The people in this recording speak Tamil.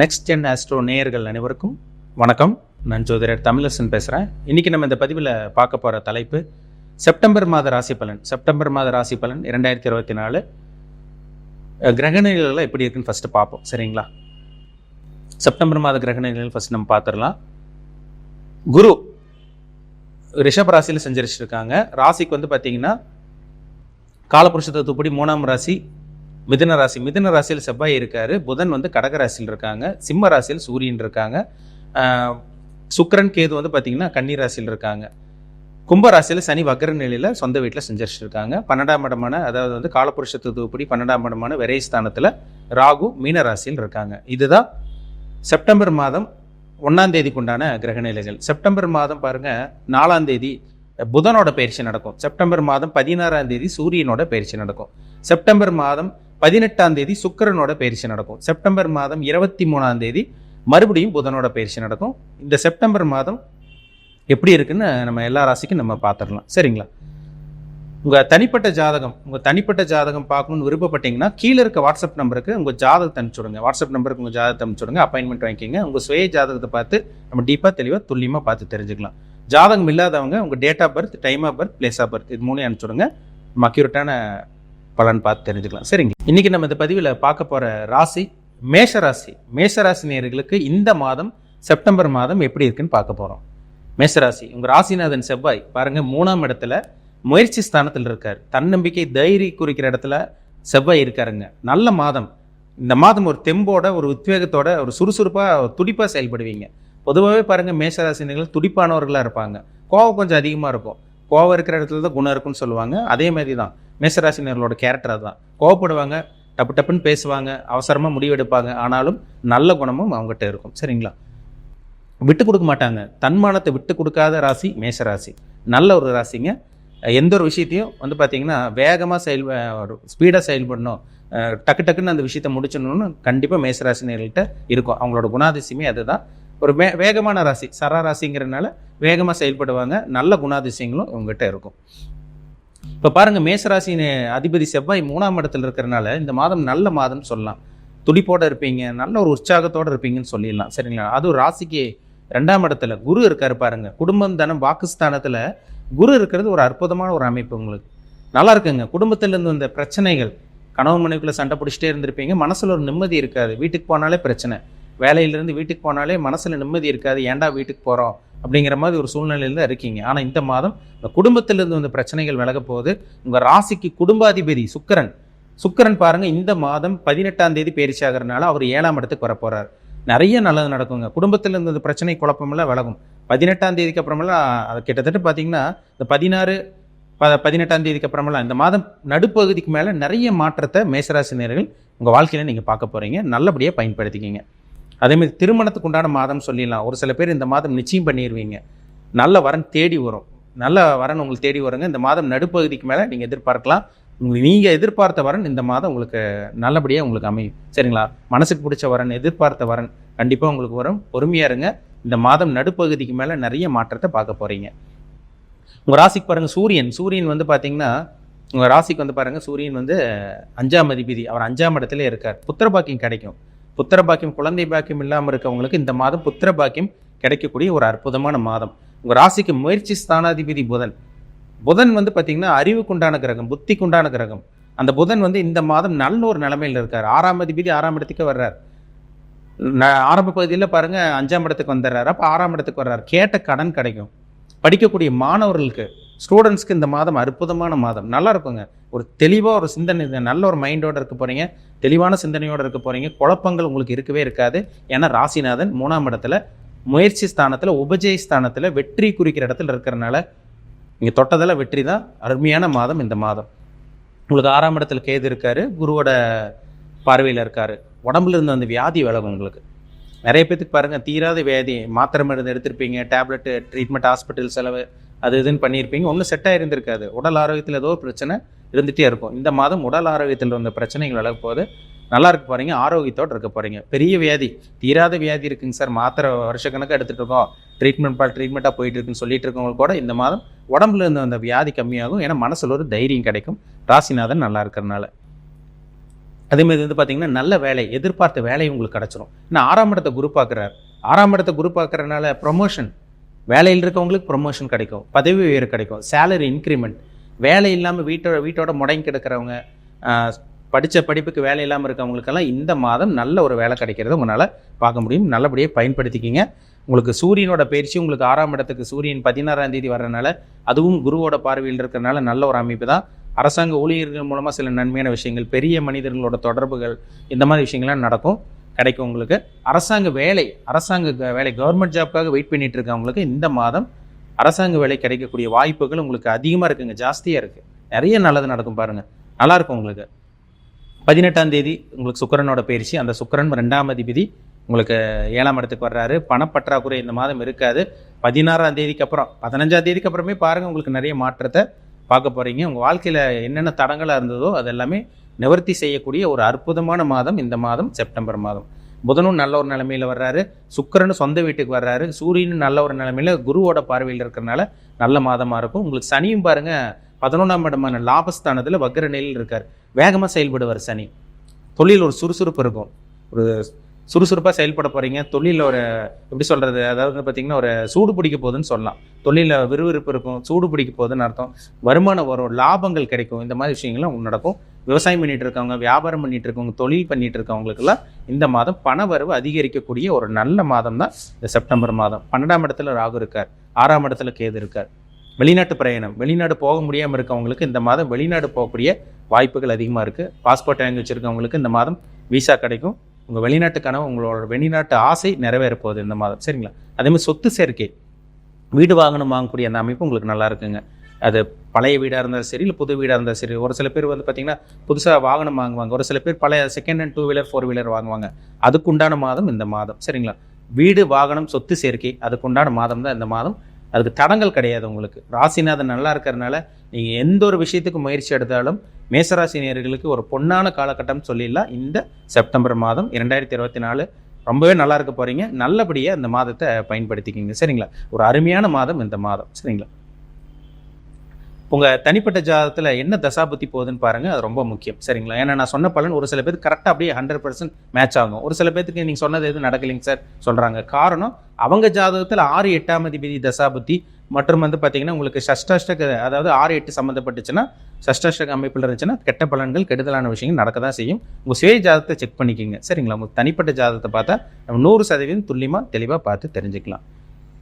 நெக்ஸ்ட் ஜென் ஆஸ்ட்ரோ நேயர்கள் அனைவருக்கும் வணக்கம். நான் ஜோதிடர் தமிழரசன் பேசுகிறேன் இன்றைக்கி நம்ம இந்த பதிவில் பார்க்க போகிற தலைப்பு செப்டம்பர் மாத ராசி பலன். செப்டம்பர் மாத ராசி பலன் இரண்டாயிரத்தி இருபத்தி நாலு. கிரகணிகள் எப்படி இருக்குன்னு ஃபஸ்ட்டு பார்ப்போம். சரிங்களா? செப்டம்பர் மாத கிரகணிகள் ஃபஸ்ட் நம்ம பார்த்துடலாம். குரு ரிஷப் ராசியில் செஞ்சரிச்சிருக்காங்க. ராசிக்கு வந்து பார்த்தீங்கன்னா காலபுருஷ தத்துவப்படி மூணாம் ராசி மிதுன ராசி. மிதுன ராசியில் செவ்வாய் இருக்கார். புதன் வந்து கடக ராசியில் இருக்காங்க. சிம்ம ராசியில் சூரியன் இருக்காங்க. சுக்கரன் கேது வந்து பார்த்திங்கன்னா கன்னி ராசியில் இருக்காங்க. கும்பராசியில் சனி வக்கர நிலையில் சொந்த வீட்டில் செஞ்சிருக்காங்க பன்னெண்டாம் இடமான அதாவது வந்து காலபுருஷ தத்துவப்படி பன்னெண்டாம் இடமான விரைஸ்தானத்தில் ராகு மீன ராசியில் இருக்காங்க. இதுதான் செப்டம்பர் மாதம் ஒன்றாம் தேதிக்கு உண்டான கிரகநிலைகள் செப்டம்பர் மாதம் பாருங்கள் நாலாம் தேதி புதனோட பயிற்சி நடக்கும். செப்டம்பர் மாதம் பதினாறாம் தேதி சூரியனோட பயிற்சி நடக்கும். செப்டம்பர் மாதம் பதினெட்டாம் தேதி சுக்கரனோட பயிற்சி நடக்கும். செப்டம்பர் மாதம் இருபத்தி மூணாம் தேதி மறுபடியும் புதனோட பயிற்சி நடக்கும். இந்த செப்டம்பர் மாதம் எப்படி இருக்குன்னு நம்ம எல்லா ராசிக்கும் நம்ம பார்த்துடலாம். சரிங்களா? உங்கள் தனிப்பட்ட ஜாதகம் உங்கள் தனிப்பட்ட ஜாதகம் பார்க்கணும்னு விருப்பப்பட்டீங்கன்னா கீழே இருக்க வாட்ஸ்அப் நம்பருக்கு உங்கள் ஜாதகத்தை அனுப்பிச்சுடுங்க வாட்ஸ்அப் நம்பருக்கு உங்கள் ஜாதகத்தை அனுப்பிச்சுடுங்க அப்பாயின்மெண்ட் வாங்கிக்கிங்க. உங்கள் சுய ஜாதகத்தை பார்த்து நம்ம டீப்பாக தெளிவாக துல்லியமாக பார்த்து தெரிஞ்சுக்கலாம். ஜாதகம் இல்லாதவங்க உங்கள் date of birth time of birth place of birth இது மூணையும் அனுப்பிச்சுடுங்க நம்ம அக்யூரட்டான பலன் பார்த்து தெரிஞ்சுக்கலாம். சரிங்க. இன்னைக்கு நம்ம இந்த பதிவில் பார்க்க போகிற ராசி மேஷ ராசி நேர்களுக்கு இந்த மாதம் செப்டம்பர் மாதம் எப்படி இருக்குன்னு பார்க்க போகிறோம் மேஷராசி உங்கள் ராசிநாதன் செவ்வாய் பாருங்கள் மூணாம் இடத்துல முயற்சி ஸ்தானத்தில் இருக்கார். தன்னம்பிக்கை தைரிய குறிக்கிற இடத்துல செவ்வாய் இருக்காருங்க. நல்ல மாதம். இந்த மாதம் ஒரு தெம்போட ஒரு உத்வேகத்தோட ஒரு சுறுசுறுப்பாக துடிப்பாக செயல்படுவீங்க. பொதுவாகவே பாருங்கள் மேஷராசினர்கள் துடிப்பானவர்களாக இருப்பாங்க. கோவம் கொஞ்சம் அதிகமாக இருக்கும். கோவம் இருக்கிற இடத்துல தான் குணம் இருக்குன்னு சொல்லுவாங்க. அதே மாதிரி தான் மேசராசினியர்களோட கேரக்டர் அதுதான். கோவப்படுவாங்க டப்பு டப்புன்னு பேசுவாங்க அவசரமாக முடிவெடுப்பாங்க ஆனாலும் நல்ல குணமும் அவங்ககிட்ட இருக்கும். சரிங்களா? விட்டு கொடுக்க மாட்டாங்க. தன்மானத்தை விட்டு கொடுக்காத ராசி மேஷ ராசி நல்ல ஒரு ராசிங்க. எந்த ஒரு விஷயத்தையும் வந்து பார்த்தீங்கன்னா வேகமாக செயல் ஸ்பீடாக செயல்படணும். டக்கு டக்குன்னு அந்த விஷயத்தை முடிச்சணும்னு கண்டிப்பாக மேசராசினியர்கள்ட்ட இருக்கும். அவங்களோட குணாதிசயமே அதுதான். ஒரு வே வேகமான ராசி சரா ராசிங்கிறதுனால வேகமாக செயல்படுவாங்க நல்ல குணாதிசயங்களும் இவங்ககிட்ட இருக்கும். இப்போ பாருங்க மேசராசியின் அதிபதி செவ்வாய் மூணாம் இடத்துல இருக்கிறனால இந்த மாதம் நல்ல மாதம் சொல்லலாம். துடிப்போட இருப்பீங்க நல்ல ஒரு உற்சாகத்தோடு இருப்பீங்கன்னு சொல்லிடலாம். சரிங்களா? அதுவும் ராசிக்கு ரெண்டாம் இடத்துல குரு இருக்கார் பாருங்க. குடும்பம் தானம் வாக்குஸ்தானத்தில் குரு இருக்கிறது ஒரு அற்புதமான ஒரு அமைப்பு உங்களுக்கு. நல்லா இருக்குங்க. குடும்பத்திலேருந்து வந்த பிரச்சனைகள் கணவன் மனைவிக்குள்ளே சண்டை பிடிச்சிட்டே இருந்திருப்பீங்க. மனசில் ஒரு நிம்மதி இருக்காது. வீட்டுக்கு போனாலே பிரச்சனை. வேலையிலேருந்து வீட்டுக்கு போனாலே மனசில் நிம்மதி இருக்காது. ஏன்டா வீட்டுக்கு போகிறோம் அப்படிங்கிற மாதிரி ஒரு சூழ்நிலையில் தான் இருக்கீங்க. ஆனால் இந்த மாதம் இந்த குடும்பத்திலிருந்து வந்த பிரச்சனைகள் விலக போகுது. உங்கள் ராசிக்கு குடும்பாதிபதி சுக்கிரன். சுக்கிரன் பாருங்கள் இந்த மாதம் பதினெட்டாம் தேதி பேரிச்சாகிறதுனால அவர் ஏழாம் இடத்துக்கு வர நிறைய நல்லது நடக்குங்க. குடும்பத்தில் இருந்த பிரச்சனை குழப்பமெல்லாம் விலகும். பதினெட்டாம் தேதிக்கு அப்புறமெல்லாம் அது கிட்டத்தட்ட பார்த்தீங்கன்னா இந்த பதினாறு ப பதினெட்டாம் தேதிக்கு அப்புறமெல்லாம் இந்த மாதம் நடுப்பகுதிக்கு மேலே நிறைய மாற்றத்தை மேசராசினியர்கள் உங்கள் வாழ்க்கையில் நீங்கள் பார்க்க போகிறீங்க நல்லபடியாக பயன்படுத்திக்கிங்க. அதேமாதிரி திருமணத்துக்கு உண்டான மாதம் சொல்லிடலாம். ஒரு சில பேர் இந்த மாதம் நிச்சயம் பண்ணிடுவீங்க நல்ல வரன் தேடி வரும். நல்ல வரன் உங்களுக்கு தேடி வருங்க. இந்த மாதம் நடுப்பகுதிக்கு மேலே நீங்கள் எதிர்பார்க்கலாம். உங்களுக்கு நீங்கள் எதிர்பார்த்த வரன் இந்த மாதம் உங்களுக்கு நல்லபடியாக உங்களுக்கு அமையும். சரிங்களா? மனசுக்கு பிடிச்ச வரன் எதிர்பார்த்த வரன் கண்டிப்பாக உங்களுக்கு வரும். பொறுமையாக இருங்க. இந்த மாதம் நடுப்பகுதிக்கு மேலே நிறைய மாற்றத்தை பார்க்க போகிறீங்க உங்கள் ராசிக்கு பாருங்கள் சூரியன். சூரியன் வந்து பார்த்தீங்கன்னா உங்கள் ராசிக்கு வந்து பாருங்கள் சூரியன் வந்து அஞ்சாம் அதிபதி. அவர் அஞ்சாம் இடத்துல இருக்கார். புத்திர பாக்கியம் கிடைக்கும். புத்திர பாக்கியம் குழந்தை பாக்கியம் இல்லாமல் இருக்கவங்களுக்கு இந்த மாதம் புத்திர பாக்கியம் கிடைக்கக்கூடிய ஒரு அற்புதமான மாதம். உங்கள் ராசிக்கு முயற்சி ஸ்தானாதிபதி புதன். புதன் வந்து பார்த்தீங்கன்னா அறிவுக்குண்டான கிரகம் புத்திக்குண்டான கிரகம். அந்த புதன் வந்து இந்த மாதம் நல்ல ஒரு நிலைமையில் இருக்கார். ஆறாம் அதிபதி ஆறாம் இடத்துக்கு வர்றார். ந- ஆரம்ப பகுதியில் பாருங்கள் அஞ்சாம் இடத்துக்கு வந்துடுறாரு. அப்போ ஆறாம் இடத்துக்கு வர்றார். கேட்ட கடன் கிடைக்கும். படிக்கக்கூடிய மாணவர்களுக்கு ஸ்டூடெண்ட்ஸ்க்கு இந்த மாதம் அற்புதமான மாதம். நல்லா இருக்குங்க. ஒரு தெளிவாக ஒரு சிந்தனை நல்ல ஒரு மைண்டோடு இருக்க போகிறீங்க தெளிவான சிந்தனையோடு இருக்க போகிறீங்க குழப்பங்கள் உங்களுக்கு இருக்கவே இருக்காது. ஏன்னா ராசிநாதன் மூணாம் இடத்துல முயற்சி ஸ்தானத்தில் உபஜய ஸ்தானத்தில் வெற்றி குறிக்கிற இடத்துல இருக்கிறனால நீங்கள் தொட்டதில் வெற்றி தான். அருமையான மாதம் இந்த மாதம். உங்களுக்கு ஆறாம் இடத்துல கேது இருக்காரு. குருவோட பார்வையில் இருக்காரு. உடம்புல இருந்த அந்த வியாதி விலகும் உங்களுக்கு. நிறைய பேத்துக்கு பாருங்கள் தீராத வியாதி மாத்திரை மருந்து எடுத்திருப்பீங்க. டேப்லெட்டு ட்ரீட்மெண்ட் ஹாஸ்பிட்டல் செலவு அது இதுன்னு பண்ணியிருப்பீங்க. ஒன்றும் செட் ஆகிருந்திருக்காது உடல் ஆரோக்கியத்தில் ஏதோ ஒரு பிரச்சனை இருந்துகிட்டே இருக்கும். இந்த மாதம் உடல் ஆரோக்கியத்தில் வந்த பிரச்சனைகள் வளர்க்க போது நல்லா இருக்க போகிறீங்க ஆரோக்கியத்தோடு இருக்க போகிறீங்க பெரிய வியாதி. தீராத வியாதி இருக்குங்க சார். மாத்திரை வருஷக்கணக்காக எடுத்துகிட்டு இருக்கோம். ட்ரீட்மெண்ட் பால் ட்ரீட்மெண்ட்டாக போயிட்டு இருக்குன்னு சொல்லிட்டு இருக்கவங்க கூட இந்த மாதம் உடம்புல இருந்த அந்த வியாதி கம்மியாகும். ஏன்னா மனசில் ஒரு தைரியம் கிடைக்கும். ராசிநாதன் நல்லா இருக்கிறனால. அதே மாதிரி வந்து பார்த்தீங்கன்னா நல்ல வேலை. எதிர்பார்த்த வேலை உங்களுக்கு கிடச்சிரும். ஏன்னா ஆறாம் இடத்தை குரூப் பார்க்குறாரு. ஆறாம் இடத்தை குரூப் பார்க்குறதுனால ப்ரொமோஷன் வேலையில் இருக்கவங்களுக்கு ப்ரொமோஷன் கிடைக்கும் பதவி உயர்வு கிடைக்கும் சேலரி இன்க்ரிமெண்ட் வேலை இல்லாமல் வீட்டோட வீட்டோட முடங்கி கிடக்கிறவங்க படித்த படிப்புக்கு வேலை இல்லாமல் இருக்கவங்களுக்கெல்லாம் இந்த மாதம் நல்ல ஒரு வேலை கிடைக்கிறத உங்களால் பார்க்க முடியும். நல்லபடியாக பயன்படுத்திக்கிங்க. உங்களுக்கு சூரியனோட பயிற்சி உங்களுக்கு ஆறாம் இடத்துக்கு சூரியன் பதினாறாம் தேதி வர்றதுனால அதுவும் குருவோட பார்வையில் இருக்கிறனால நல்ல ஒரு அமைப்பு தான். அரசாங்க ஊழியர்கள் மூலமாக சில நன்மையான விஷயங்கள் பெரிய மனிதர்களோட தொடர்புகள் இந்த மாதிரி விஷயங்கள்லாம் நடக்கும். கிடைக்கும் உங்களுக்கு. அரசாங்க வேலை அரசாங்க க- வேலை கவர்மெண்ட் ஜாப்க்காக வெயிட் பண்ணிட்டு இருக்கவங்களுக்கு இந்த மாதம் அரசாங்க வேலை கிடைக்கக்கூடிய வாய்ப்புகள் உங்களுக்கு அதிகமாக இருக்குங்க ஜாஸ்தியாக இருக்குது நிறைய நல்லது நடக்கும் பாருங்கள் நல்லாயிருக்கும் உங்களுக்கு. பதினெட்டாம் தேதி உங்களுக்கு சுக்கரனோட பயிற்சி. அந்த சுக்கரன் ரெண்டாம் அதிபதி உங்களுக்கு ஏழாம் இடத்துக்கு வர்றாரு. பணப்பற்றாக்குறை இந்த மாதம் இருக்காது. பதினாறாம் தேதிக்கு அப்புறம் பதினஞ்சாம் தேதிக்கு அப்புறமே பாருங்கள் உங்களுக்கு நிறைய மாற்றத்தை பார்க்க போகிறீங்க உங்கள் வாழ்க்கையில் என்னென்ன தடங்களாக இருந்ததோ அது எல்லாமே நிவர்த்தி செய்யக்கூடிய ஒரு அற்புதமான மாதம் இந்த மாதம் செப்டம்பர் மாதம். புதனும் நல்ல ஒரு நிலமையில் வர்றாரு. சுக்கிரனும் சொந்த வீட்டுக்கு வர்றாரு. சூரியனும் நல்ல ஒரு நிலைமையில குருவோட பார்வையில் இருக்கிறனால நல்ல மாதமாக இருக்கும். உங்களுக்கு சனியும் பாருங்கள் பதினொன்றாம் இடமான லாபஸ்தானத்தில் வக்ர நிலையில் இருக்கார். வேகமாக செயல்படுவார் சனி. தொழில் ஒரு சுறுசுறுப்பு இருக்கும். ஒரு சுறுசுறுப்பாக செயல்பட போகிறீங்க தொழிலில் ஒரு எப்படி சொல்கிறது அதாவது பார்த்தீங்கன்னா ஒரு சூடு பிடிக்க போகுதுன்னு சொல்லலாம். தொழிலில் விறுவிறுப்பு இருக்கும். சூடு பிடிக்க போகுதுன்னு அர்த்தம். வருமானம் வரும். லாபங்கள் கிடைக்கும். இந்த மாதிரி விஷயங்கள்லாம் நடக்கும். விவசாயம் பண்ணிட்டு இருக்கவங்க வியாபாரம் பண்ணிட்டு இருக்கவங்க தொழில் பண்ணிட்டு இருக்கவங்களுக்கெல்லாம் இந்த மாதம் பண வரவு அதிகரிக்கக்கூடிய ஒரு நல்ல மாதம் தான் இந்த செப்டம்பர் மாதம். பன்னெண்டாம் இடத்துல ராகு இருக்கார். ஆறாம் இடத்துல கேது இருக்கார். வெளிநாட்டு பிரயாணம் வெளிநாடு போக முடியாமல் இருக்கவங்களுக்கு இந்த மாதம் வெளிநாடு போகக்கூடிய வாய்ப்புகள் அதிகமாக இருக்குது பாஸ்போர்ட் வாங்கி வச்சுருக்கவங்களுக்கு இந்த மாதம் விசா கிடைக்கும். உங்கள் வெளிநாட்டு கனவு உங்களோட வெளிநாட்டு ஆசை நிறைவேற போகுது இந்த மாதம். சரிங்களா? அதேமாதிரி சொத்து சேர்க்கை. வீடு வாங்கணும் வாங்கக்கூடிய அந்த அமைப்பு உங்களுக்கு நல்லா இருக்குங்க. அது பழைய வீடாக இருந்தாலும் சரி இல்லை புது வீடாக இருந்தாலும் சரி ஒரு சில பேர் வந்து பார்த்தீங்கன்னா புதுசாக வாகனம் வாங்குவாங்க. ஒரு சில பேர் பழைய second hand two wheeler four wheeler வாங்குவாங்க. அதுக்குண்டான மாதம் இந்த மாதம். சரிங்களா? வீடு வாகனம் சொத்து சேர்க்கை அதுக்குண்டான மாதம் தான் இந்த மாதம். அதுக்கு தடங்கள் கிடையாது உங்களுக்கு. ராசிநாதன் நல்லா இருக்கிறதுனால நீங்கள் எந்த ஒரு விஷயத்துக்கு முயற்சி எடுத்தாலும் மேசராசி நேர்களுக்கு ஒரு பொன்னான காலகட்டம் சொல்லிடலாம். இந்த செப்டம்பர் மாதம் இரண்டாயிரத்தி இருபத்தி நாலு ரொம்பவே நல்லா இருக்க போகிறீங்க நல்லபடியாக இந்த மாதத்தை பயன்படுத்திக்கிங்க. சரிங்களா? ஒரு அருமையான மாதம் இந்த மாதம். சரிங்களா? உங்கள் தனிப்பட்ட ஜாதகத்தில் என்ன தசாபுத்தி போகுதுன்னு பாருங்கள் அது ரொம்ப முக்கியம். சரிங்களா? ஏன்னா நான் சொன்ன பலன் ஒரு சில பேர் கரெக்டாக அப்படியே ஹண்ட்ரட் பர்சன்ட் மேட்ச் ஆகும். ஒரு சில பேருக்கு நீங்கள் சொன்னது எதுவும் நடக்கலைங்க சார் சொல்கிறாங்க காரணம் அவங்க ஜாதகத்தில் ஆறு எட்டாம் அதிபதி தசாபுத்தி மற்றும் வந்து பார்த்தீங்கன்னா உங்களுக்கு சஷ்டாஷ்டக அதாவது ஆறு எட்டு சம்மந்தப்பட்டுச்சுன்னா சஷ்டாஷ்டக அமைப்பில் இருந்துச்சுன்னா கெட்ட பலன்கள் கெடுதலான விஷயங்கள் நடக்க தான் செய்யும். உங்கள் சுய ஜாதகத்தை செக் பண்ணிக்கோங்க. சரிங்களா? உங்கள் தனிப்பட்ட ஜாதகத்தை பார்த்தா நம்ம நூறு சதவீதம் துல்லியமாக தெளிவாக பார்த்து தெரிஞ்சுக்கலாம்.